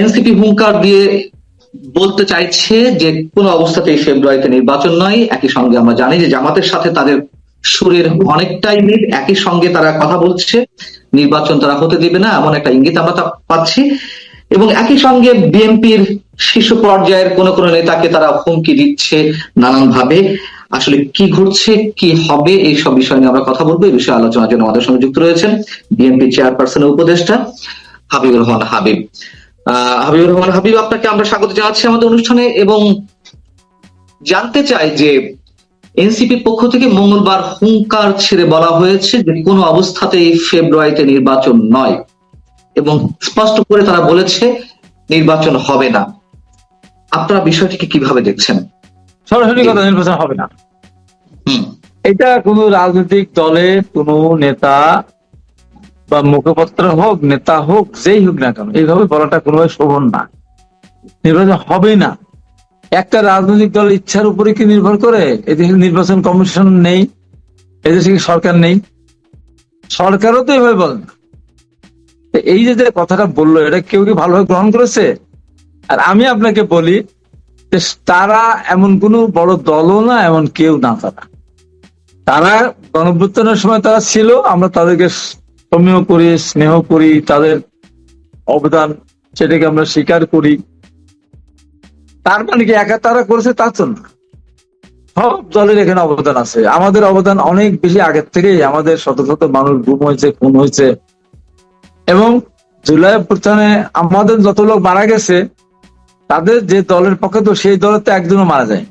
NCP হুঙ্কার দিয়ে বলতে চাইছে যে কোনো অবস্থাতেই ফেব্রুয়ারিতে নির্বাচন নয়, একই সঙ্গে আমরা জানি যে জামাতের সাথে তাদের সুরের অনেকটাই মিল, একই সঙ্গে তারা কথা বলছে, নির্বাচন তারা হতে দিবে না, এমন একটা ইঙ্গিত আমরা তা পাচ্ছি। এবং একই সঙ্গে বিএনপির শীর্ষ পর্যায়ের কোন কোন নেতাকে তারা হুমকি দিচ্ছে নানান ভাবে আসলে কি ঘটছে, কি হবে, এই সব বিষয় নিয়ে আমরা কথা বলব। এই বিষয়ে আলোচনার জন্য আমাদের সঙ্গে যুক্ত রয়েছেন বিএনপি চেয়ারপারসনের উপদেষ্টা হাবিবুর রহমান হাবিব। হাবিবুর রহমান হাবিব আপনাকে আমরা স্বাগত জানাচ্ছি আমাদের অনুষ্ঠানে এবং জানতে চাই যে এনসিপির পক্ষ থেকে মঙ্গলবার হুঙ্কার ছেড়ে বলা হয়েছে যে কোনো অবস্থাতেই ফেব্রুয়ারিতে নির্বাচন নয় এবং স্পষ্ট করে তারা বলেছে নির্বাচন হবে না। আপনারা বিষয়টিকে কীভাবে দেখছেন? সরাসরি কথা নির্বাচন হবে না। হুম। এটা কোন রাজনৈতিক দলের কোন নেতা বা মুখপত্র হোক, নেতা হোক, যেই হোক না কেন, এইভাবে বলাটা কোনোভাবে শোভন না। নির্বাচন হবে না। একটা রাজনৈতিক দল ইচ্ছার উপরে কি নির্ভর করে? এদেশে নির্বাচন কমিশন নেই, এদেশে কি সরকার নেই? সরকারও তো এভাবে বলে না। এই যে যে কথাটা বলল, এটা কেউ কি ভালোভাবে গ্রহণ করেছে? আর আমি আপনাকে বলি যে তারা এমন কোনো বড় দলও না, এমন কেউ না তারা। তারা গণভ্যুত্থানের সময় তারা ছিল, আমরা তাদেরকে সমীহ করি, স্নেহ করি, তাদের অবদান সেটাকে আমরা স্বীকার করি। তার মানে কি একা তারা করেছে তা তো না সব দলের এখানে অবদান আছে। আমাদের অবদান অনেক বেশি আগের থেকেই। আমাদের শত শত মানুষ গুম হয়েছে, খুন হয়েছে। এবং জুলাই অভ্যুত্থানে আমাদের যত লোক মারা গেছে, তাদের যে দলের পক্ষে তো সেই দলের তো একজনও মারা যায়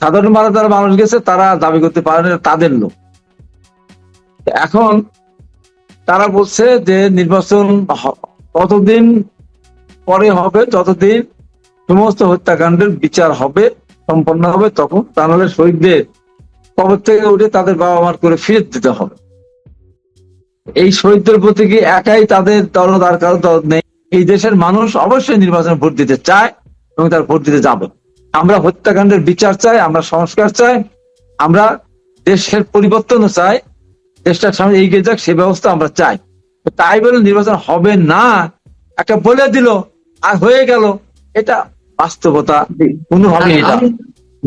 সাধারণ মারা যারা মানুষ গেছে, তারা দাবি করতে পারে তাদের লোক। এখন তারা বলছে যে নির্বাচন ততদিন পরে হবে, যতদিন সমস্ত হত্যাকাণ্ডের বিচার হবে, সম্পন্ন হবে, তখন তা নাহলে শহীদদের কবর থেকে উঠে তাদের বাবা মার করে ফিরে দিতে হবে। এই শহীদদের প্রতি কি একাই তাদের দরদ আর কারও দরদ নেই? এই দেশের মানুষ অবশ্যই নির্বাচনে ভোট দিতে চায় এবং তার ভোট দিতে যাবে। আমরা হত্যাকাণ্ডের বিচার চাই, আমরা সংস্কার চাই, আমরা দেশের পরিবর্তন চাই দেশটার সামনে এগিয়ে যাক সে ব্যবস্থা আমরা চাই। তাই বলে নির্বাচন হবে না একটা বলে দিল আর হয়ে গেল। এটা বাস্তবতা কোনোভাবেই এটা আমি-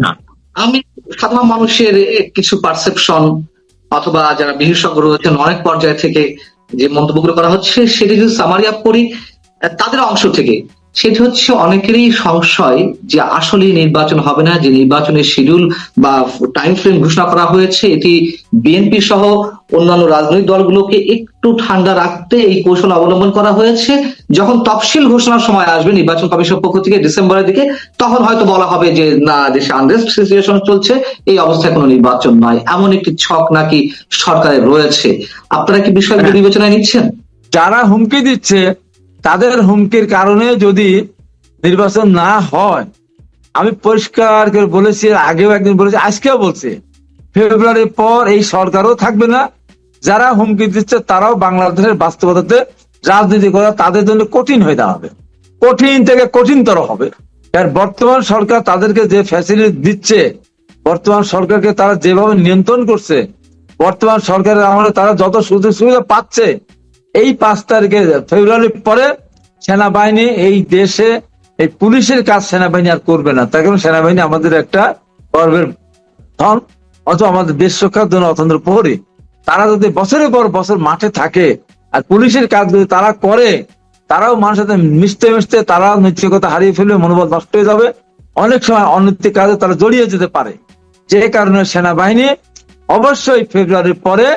না। আমি সাধারণ মানুষের কিছু পারসেপশন অথবা যারা বিশেষজ্ঞ রয়েছেন অনেক পর্যায় থেকে যে মন্তব্যগুলো করা হচ্ছে সেটি যদি সামারি আপ করি তাদের অংশ থেকে। সেটি হচ্ছে অনেকেরই সংশয় যে আসলে নির্বাচন হবে না যে নির্বাচনের শিডিউল বা টাইম ফ্রেম ঘোষণা করা হয়েছে এটি বিএনপি সহ অন্যান্য রাজনৈতিক দলগুলোকে একটু ঠান্ডা রাখতে এই কৌশল অবলম্বন করা হয়েছে। যখন তফসিল ঘোষণার সময় আসবে নির্বাচন কমিশন পক্ষ থেকে ডিসেম্বরের দিকে তখন হয়তো বলা হবে যে না দেশে আনরেস্ট সিচুয়েশন চলছে এই অবস্থায় কোনো নির্বাচন নয়। এমন একটি ছক নাকি সরকারের রয়েছে। আপনারা কি বিষয়গুলো বিবেচনায় নিচ্ছেন? যারা হুমকি দিচ্ছে তাদের হুমকির কারণে যদি নির্বাচন না হয়, আমি পরিষ্কার করে বলেছি আগেও একদিন বলেছি, আজকেও বলছি, ফেব্রুয়ারির পর এই সরকারও থাকবে না। যারা হুমকি দিচ্ছে, তারাও বাংলাদেশের বাস্তবতাতে রাজনীতি করা তাদের জন্য কঠিন হয়ে দাঁড়াবে। কঠিন থেকে কঠিনতর হবে। আর বর্তমান সরকার তাদেরকে যে ফ্যাসিলিটি দিচ্ছে, বর্তমান সরকারকে তারা যেভাবে নিয়ন্ত্রণ করছে, বর্তমান সরকারের আমলে তারা যত সুযোগ সুবিধা পাচ্ছে এই পাঁচ তারিখে ফেব্রুয়ারির পরে সেনাবাহিনী এই দেশে, এই পুলিশের কাজ সেনাবাহিনী আর করবে না। তার কারণ সেনাবাহিনী আমাদের একটা গর্বের ধন, অথবা আমাদের দেশ রক্ষার জন্য অতন্ত্র প্রহরী। তারা যদি বছরের পর বছর মাঠে থাকে আর পুলিশের কাজ যদি তারা করে, তারাও মানুষের সাথে মিশতে মিশতে তারা নৈতিকতা হারিয়ে ফেলবে, মনোবল নষ্ট হয়ে যাবে। অনেক সময় অনৈতিক কাজে তারা জড়িয়ে যেতে পারে। যে কারণে সেনাবাহিনী অবশ্যই ফেব্রুয়ারির পরে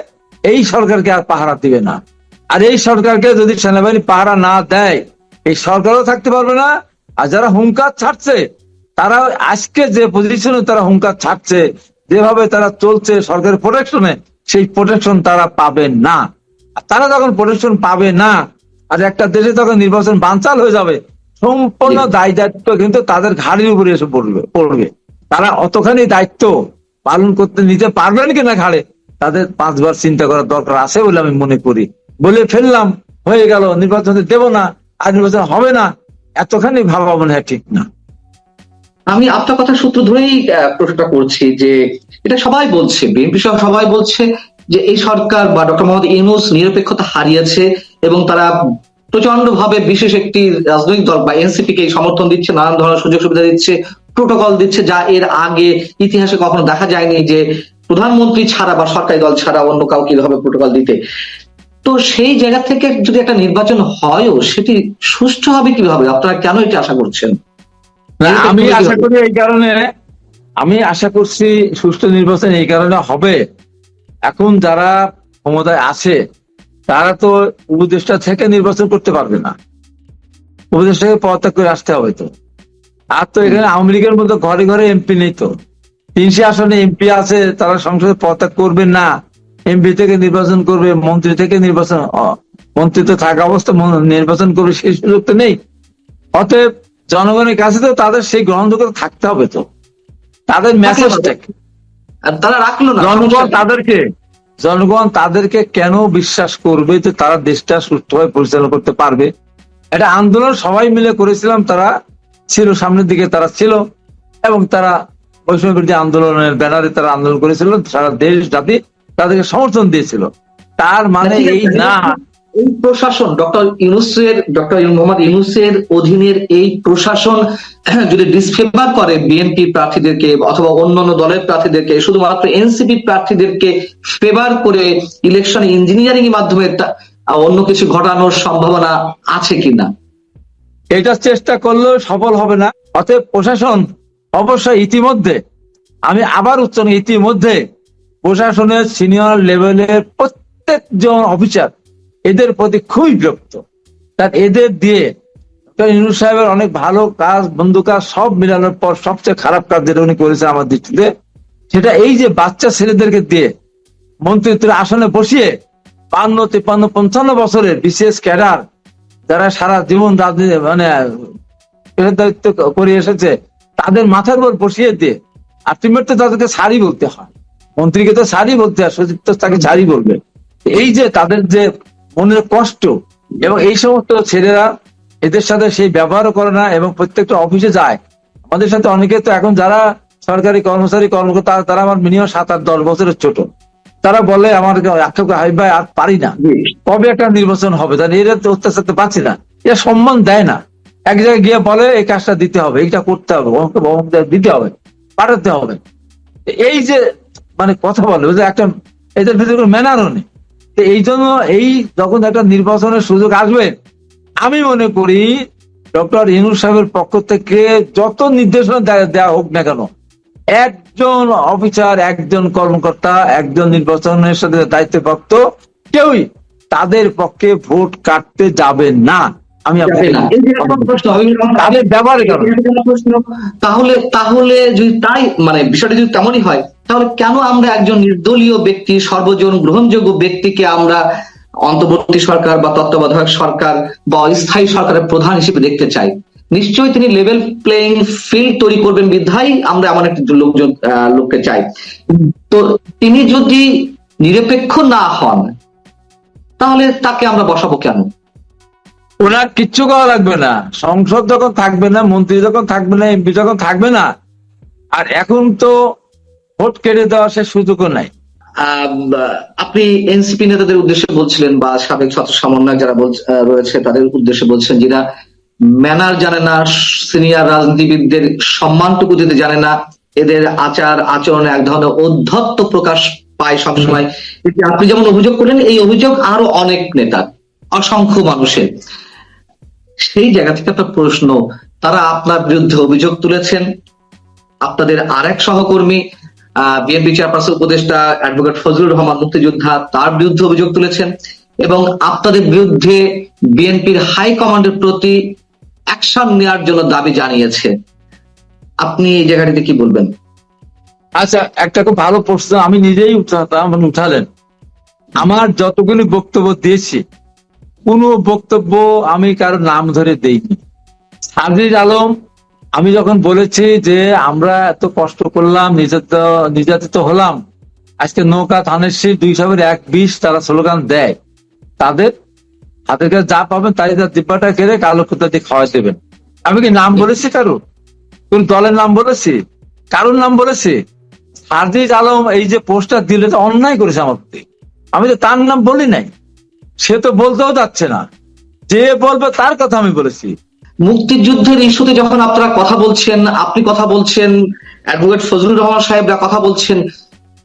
এই সরকারকে আর পাহারা দিবে না। আর এই সরকারকে যদি সেনাবাহিনী পাহারা না দেয় এই সরকারও থাকতে পারবে না। আর যারা হুঙ্কার ছাড়ছে তারা আজকে যে পজিশনে তারা হুঙ্কার ছাড়ছে যেভাবে তারা চলছে সরকারের প্রোটেকশনে সেই প্রোটেকশন তারা পাবে না। তারা যখন প্রোটেকশন পাবে না আর একটা দেশে তখন নির্বাচন বানচাল হয়ে যাবে সম্পূর্ণ দায় দায়িত্ব কিন্তু তাদের ঘাড়ির উপরে এসে পড়বে পড়বে। তারা অতখানি দায়িত্ব পালন করতে নিতে পারবেন কিনা ঘাড়ে তাদের পাঁচবার চিন্তা করার দরকার আছে বলে আমি মনে করি। বলে ফেললাম, হয়ে গেল, নির্বাচন দেব না, আর নির্বাচন হবে না, এতখানি ভাবা মনে হয় ঠিক না। আমি আপনার কথা সূত্র ধরেই প্রশ্নটা করছি যে, এটা সবাই বলছে বিএনপি সহ সবাই বলছে যে এই সরকার বা ডক্টর মোহাম্মদ ইউনুস নিরপেক্ষতা হারিয়েছে এবং তারা প্রচণ্ড ভাবে বিশেষ একটি রাজনৈতিক দল বা এনসিপি কে সমর্থন দিচ্ছে, নানান ধরনের সুযোগ সুবিধা দিচ্ছে, প্রোটোকল দিচ্ছে, যা এর আগে ইতিহাসে কখনো দেখা যায়নি যে প্রধানমন্ত্রী ছাড়া বা সরকারি দল ছাড়া অন্য কাউকে এভাবে প্রোটোকল দিতে। তো সেই জায়গা থেকে যদি একটা নির্বাচন হয়ও সেটি সুষ্ঠু হবে কীভাবে? আপনারা কেন এটি আশা করছেন? আমি আশা করি এই কারণে আমি আশা করছি সুষ্ঠু নির্বাচন এই কারণে হবে। এখন যারা ক্ষমতায় আছে তারা তো উপদেষ্টা থেকে নির্বাচন করতে পারবে না। উপদেষ্টাকে পদত্যাগ করে আসতে হবে তো। আর তো এখানে আওয়ামী লীগের মতো ঘরে ঘরে এমপি নেই তো। তিনশো আসনে এমপি আছে তারা সংসদে পদত্যাগ করবে না। এমপি থেকে নির্বাচন করবে মন্ত্রী থেকে নির্বাচন অ, মন্ত্রী তো থাকা অবস্থা নির্বাচন করবে সেই সুযোগ তো নেই। অতএব জনগণের কাছে তো তাদের সেই গ্রহণযোগ্যতা থাকতে হবে তো। তাদের মেসেজটা তারা রাখল না। জনগণ তাদেরকে জনগণ তাদেরকে কেন বিশ্বাস করবে যে তারা দেশটা সুষ্ঠুভাবে পরিচালনা করতে পারবে? এটা আন্দোলন সবাই মিলে করেছিলাম তারা ছিল সামনের দিকে তারা ছিল এবং তারা বৈষম্য বিরোধী আন্দোলনের ব্যানারে তারা আন্দোলন করেছিল সারা দেশ জাতি তাদেরকে সমর্থন দিয়েছিল। তার মানে এই না। এই প্রশাসন ডক্টর ইউনুসের ডক্টর মোহাম্মদ ইউনুসের অধীনের এই প্রশাসন যদি ডিসফেভার করে বিএনপি প্রার্থীদেরকে অথবা অন্যান্য দলের প্রার্থীদেরকে শুধুমাত্র এনসিপি প্রার্থীদেরকে ফেভার করে ইলেকশন ইঞ্জিনিয়ারিং এর মাধ্যমে অন্য কিছু ঘটানোর সম্ভাবনা আছে কিনা? এটা চেষ্টা করলেও সফল হবে না। অতএব প্রশাসন অবশ্যই ইতিমধ্যে আমি আবার উচ্চারণ ইতিমধ্যে প্রশাসনের সিনিয়র লেভেলের প্রত্যেকজন অফিসার এদের প্রতি খুবই বিরক্ত। তার এদের দিয়ে ইউনুস সাহেবের অনেক ভালো কাজ, বন্ধু কাজ সব মিলানোর পর সবচেয়ে খারাপ কাজ যেটা উনি করেছেন আমার দৃষ্টিতে, সেটা এই যে বাচ্চা ছেলেদেরকে দিয়ে মন্ত্রিত্বের আসনে বসিয়ে বান্ন তিপ্পান্ন, পঞ্চান্ন বছরের বিশেষ ক্যাডার যারা সারা জীবন রাজনীতি মানে পেশাদারিত্ব করে এসেছে, তাদের মাথার উপর বসিয়ে দিয়ে আলটিমেট তো তাদেরকে সারি বলতে হয়। মন্ত্রীকে তো সারি বলতে হয়, সচিব তো তাকে সারি বলবে। এই যে তাদের যে মনের কষ্ট এবং এই সমস্ত ছেলেরা এদের সাথে সেই ব্যবহারও করে না এবং প্রত্যেকটা অফিসে যায়। আমাদের সাথে অনেকে তো এখন যারা সরকারি কর্মচারী, কর্মকর্তা, তারা আমার মিনিমাম সাত আট দশ বছরের ছোট। তারা বলে আমার হাই ভাই আর পারি না। কবে একটা নির্বাচন হবে? তাহলে এরা তো অত্যাচার পাচ্ছি না। এরা সম্মান দেয় না। এক জায়গায় গিয়ে বলে, এই কাজটা দিতে হবে, এইটা করতে হবে দিতে হবে, পাঠাতে হবে। এই যে মানে কথা বলে, বুঝলে? একটা এদের ভিতরে কোনো ম্যানারও নেই। তো এই জন্য এই যখন একটা নির্বাচনের সুযোগ আসবে, আমি মনে করি ডক্টর ইনুর সাহেবের পক্ষ থেকে যত নির্দেশনা দেয়া হোক না কেন, একজন অফিসার একজন কর্মকর্তা, একজন নির্বাচনের সাথে দায়িত্বপ্রাপ্ত কেউই তাদের পক্ষে ভোট কাটতে যাবে না। আমি প্রশ্ন তাদের ব্যবহারের কারণে। প্রশ্ন তাহলে তাহলে যদি তাই মানে বিষয়টা যদি তেমনই হয় তাহলে কেন আমরা একজন নির্দলীয় ব্যক্তি সর্বজন গ্রহণযোগ্য ব্যক্তিকে আমরা অন্তর্বর্তী সরকার বা তত্ত্বাবধায়ক সরকার বা অস্থায়ী সরকারের প্রধান হিসেবে দেখতে চাই? নিশ্চয়ই তিনি লেভেল প্লেইং ফিল্ড তৈরি করবেন বিধায় আমরা এমন একটি লোকজন লোককে চাই। তো তিনি যদি নিরপেক্ষ না হন তাহলে তাকে আমরা বসাবো কেন? ওনার কিচ্ছু করা লাগবে না। সংসদ যখন থাকবে না, মন্ত্রী যখন থাকবে না, এমপি যখন থাকবে না, আর এখন তো ভোট কেটে দেওয়ার সে সুযোগও নাই। আপনি এনসিপি নেতাদের উদ্দেশ্যে বলছিলেন বা সাবেক ছাত্র সমন্বয় যারা রয়েছে, তাদের উদ্দেশ্যে বলছেন যেটা ম্যানার জানে না, সিনিয়র রাজনীতিবিদদের সম্মানটুকু দিতে জানে না, এদের আচার, আচরণে এক ধরনের ঔদ্ধত্য প্রকাশ পায় সবসময়। আপনি যেমন অভিযোগ করলেন, এই অভিযোগ আরও অনেক নেতা অসংখ্য মানুষের। সেই জায়গা থেকে একটা প্রশ্ন, তারা আপনার বিরুদ্ধে অভিযোগ তুলেছেন? আপনাদের আরেক সহকর্মী বিএনপি চেয়ারপারসন উপদেষ্টা অ্যাডভোকেট ফজলুর রহমান মুক্তিযোদ্ধা, তার বিরুদ্ধে অভিযোগ তুলেছেন এবং আপনাদের বিরুদ্ধে বিএনপির হাই কমান্ডের প্রতি অ্যাকশন নেওয়ার জন্য দাবি জানিয়েছে। আপনি এই জায়গাটিতে কি বলবেন? আচ্ছা একটা খুব ভালো প্রশ্ন, আমি নিজেই উঠাতাম, উঠালেন। আমার যতগুলি বক্তব্য দিয়েছি কোনো বক্তব্য আমি কারও নাম ধরে দেইনি। সাজিদ আলম, আমি যখন বলেছি যে আমরা এত কষ্ট করলাম নির্যাতিত হলাম, আজকে নৌকা থানের দুই সাবের এক বিশ তারা স্লোগান দেয়। তাদের হাতের কাছে যা পাবেন তাই তার দিব্যাটা কেড়ে কালো কুত্তা দিয়ে খাওয়াই দেবেন। আমি কি নাম বলেছি কারও? কোন দলের নাম বলেছি? কারোর নাম বলেছি? সাজিদ আলম এই যে পোস্টার দিলে তো অন্যায় করেছে আমার আমি তো তার নাম বলি নাই। সে তো বলতেও যাচ্ছে না। যে বলবে তার কথা আমি বলেছি। মুক্তিযুদ্ধের ইস্যুতে যখন আপনারা কথা বলছেন আপনি কথা বলছেন অ্যাডভোকেট ফজলুর রহমান সাহেবরা কথা বলছেন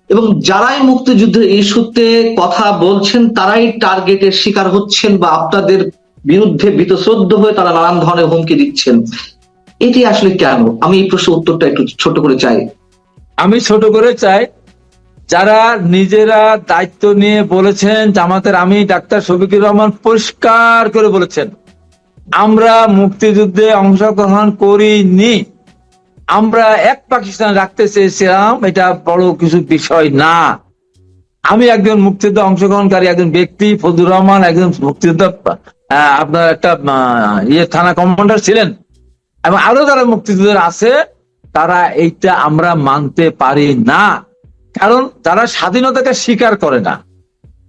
এবং যারাই মুক্তিযুদ্ধের ইস্যুতে কথা বলছেন তারাই টার্গেটের শিকার হচ্ছেন বা আপনাদের বিরুদ্ধে বীতশ্রদ্ধ হয়ে তারা নানান ধরনের হুমকি দিচ্ছেন। এটি আসলে কেন? আমি এই প্রশ্নের উত্তরটা একটু ছোট করে চাই। আমি ছোট করে চাই যারা নিজেরা দায়িত্ব নিয়ে বলেছেন, জামাতের আমি ডাক্তার শফিকুর রহমান পরিষ্কার করে বলেছেন, আমরা মুক্তিযুদ্ধে অংশগ্রহণ করিনি। আমরা এক পাকিস্তান রাখতে চেয়েছিলাম, এটা বড় কিছু বিষয় না। আমি একজন মুক্তিযুদ্ধে অংশগ্রহণকারী, একজন ব্যক্তি, ফজলুর রহমান, একজন মুক্তিযুদ্ধ আপনার একটা ইয়ে থানা কমান্ডার ছিলেন। এবং আরও যারা মুক্তিযুদ্ধের আছে, তারা এইটা আমরা মানতে পারি না। কারণ যারা স্বাধীনতাকে স্বীকার করে না।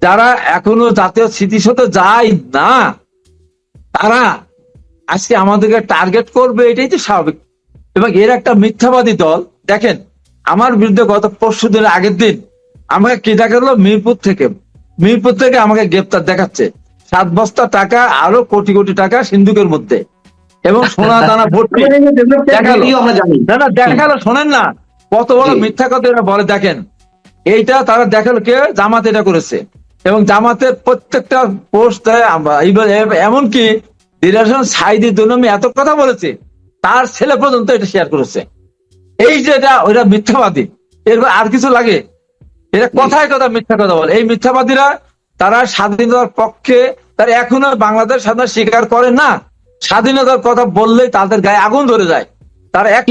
যারা এখনও জাতীয় স্মৃতিসৌধে যায় না তারা আজকে আমাদেরকে টার্গেট করবে এটাই তো স্বাভাবিক। এবং এর একটা মিথ্যাবাদী দল দেখেন আমার বিরুদ্ধে গত পরশু দিনের আগের দিন আমাকে কি দেখা গেলো মিরপুর থেকে। মিরপুর থেকে আমাকে গ্রেপ্তার দেখাচ্ছে। সাত বস্তা টাকা আরও কোটি কোটি টাকা সিন্ধুকের মধ্যে। এবং সোনা দানা ভর্তি দেখাল। না না দেখাল শোনেন না। কত বড় মিথ্যা কথা এরা বলে দেখেন। এইটা তারা দেখাল কে? জামাত এটা করেছে। এবং জামাতের প্রত্যেকটা পোস্ট এমনকি এত কথা বলেছে, তার ছেলে পর্যন্ত এটা শেয়ার করেছে। এই যে এটা ওইটা মিথ্যাবাদী। এরপর আর কিছু লাগে? এরা কথায় কথা মিথ্যা কথা বলে। এই মিথ্যাবাদীরা তারা স্বাধীনতার পক্ষে তারা এখনও বাংলাদেশ স্বাধীনতা স্বীকার করে না। স্বাধীনতার কথা বললেই তাদের গায়ে আগুন ধরে যায়। তারা এক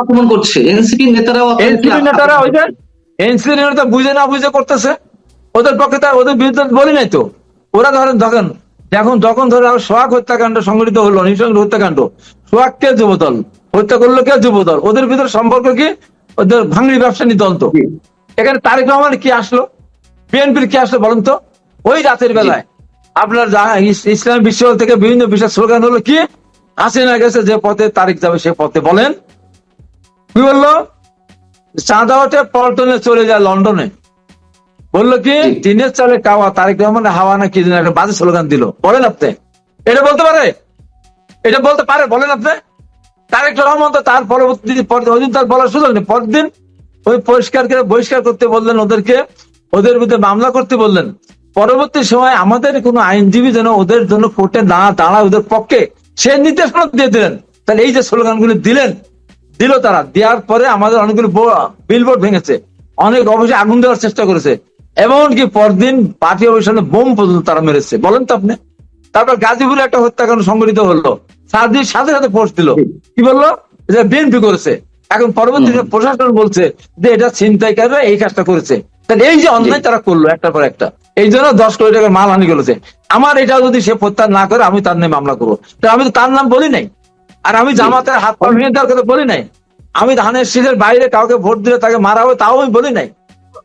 আক্রমণ করছে। এনসিপি নেতারাও এনসিপি নেতারা ওই যে এনসিপি বুঝে না বুঝে করতেছে। ওদের পক্ষে ওদের বিরুদ্ধে বলি নাই তো। ওরা ধরেন দেখেন এখন যখন ধরে সোহাগ হত্যাকাণ্ড সংঘটিত হলো নৃশংস হত্যাকাণ্ড সোহাগ কে যুবদল? হত্যা করল কে যুবদল? ওদের ভিতরে সম্পর্ক কি? ওদের ভাঙড়ি ব্যবসা দল তো। এখানে তারেক রহমান কি আসলো? বিএনপির কি আসলো বলেন তো? ওই রাতের বেলায়। আপনার ইসলাম বিশ্ব থেকে বিভিন্ন বিষয় স্লোগান হলো কি? হাসিনা গেছে যে পথে তারিখ যাবে সে পথে। বলেন। কি বলল? চাঁদা ওঠে পল্টনে চলে যায় লন্ডনে। বলল কি। দিনের চালে কাওয়া তারেক রহমান হাওয়া না কি একটা বাজে স্লোগান দিল। বলেন আপনি। এটা বলতে পারে? এটা বলতে পারে? বলেন আপনি। তারেক রহমান তো তার পরবর্তী পর- ওই দিন তার বলার সুযোগ নেই। পরের দিন ওই পরিষ্কার করে বহিষ্কার করতে বললেন ওদেরকে। ওদের বিরুদ্ধে মামলা করতে বললেন। পরবর্তী সময় আমাদের কোনো আইনজীবী যেন ওদের জন্য কোর্টে না দাঁড়ায় ওদের পক্ষে সে নির্দেশনা দিয়ে দিলেন। তাহলে এই যে স্লোগানগুলি দিলেন দিল তারা। দেওয়ার পরে আমাদের অনেকগুলো বিলবোর্ড ভেঙেছে। অনেক অফিসে আগুন দেওয়ার চেষ্টা করেছে। এমনকি পরদিন পার্টি অফিসে বোম পর্যন্ত তারা মেরেছে। বলেন তো আপনি। তারপর গাজীপুরে একটা হত্যাকাণ্ড সংঘটিত হলো। সাদির সাথে সাথে পোস্ট দিল। কি বলল? যে বিএনপি করেছে। এখন পরবর্তীতে প্রশাসন বলছে যে এটা ছিনতাইকাররা এই কাজটা করেছে। তাহলে এই যে অন্যায় তারা করল একটার পর একটা। এই জন্য দশ কোটি টাকার মাল হানি করেছে আমার এটা যদি সে প্রত্যাহার না করে আমি তার নামে মামলা করব। আমি তো তার নাম বলি নাই। আর আমি জামাতের হাত পা ভেঙে দেওয়ার কথা বলি নাই। আমি ধানের শীষের বাইরে কাউকে ভোট দিলে তাকে মারা হবে তাও আমি বলি নাই।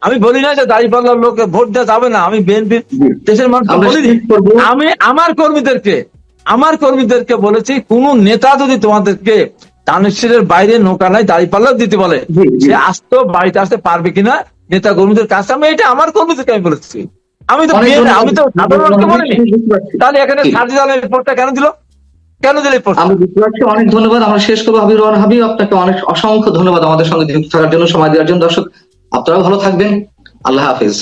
আমি বলি না যে দাঁড়িপাল্লার লোককে ভোট দেওয়া যাবে না। আমি বিএনপি দেশের মানুষ বলিনি। আমি আমার কর্মীদেরকে আমার কর্মীদেরকে বলেছি কোন নেতা যদি তোমাদেরকে দানেশ্বরের বাইরে নৌকা নাই দাঁড়িপাল্লাও দিতে বলে। সে আসতো বাড়িতে আসতে পারবে কিনা নেতা কর্মীদের কাছে আমি এটা আমার কর্মীদেরকে আমি বলেছি। আমি তো। আমি তো সাধারণ বলিনি। বুঝতে পারছি। তাহলে এখানে। সার্জিদ আলের রিপোর্টটা কেন দিল? কেন দিলে রিপোর্ট আমি বুঝতে পারছি। অনেক ধন্যবাদ। আমরা শেষ করব। হাবিব রহমান হাবিব আপনাকে অনেক অসংখ্য ধন্যবাদ আমাদের সঙ্গে যুক্ত থাকার জন্য সময় দেওয়ার জন্য। দর্শক আপনারাও ভালো থাকবেন। আল্লাহ হাফিজ।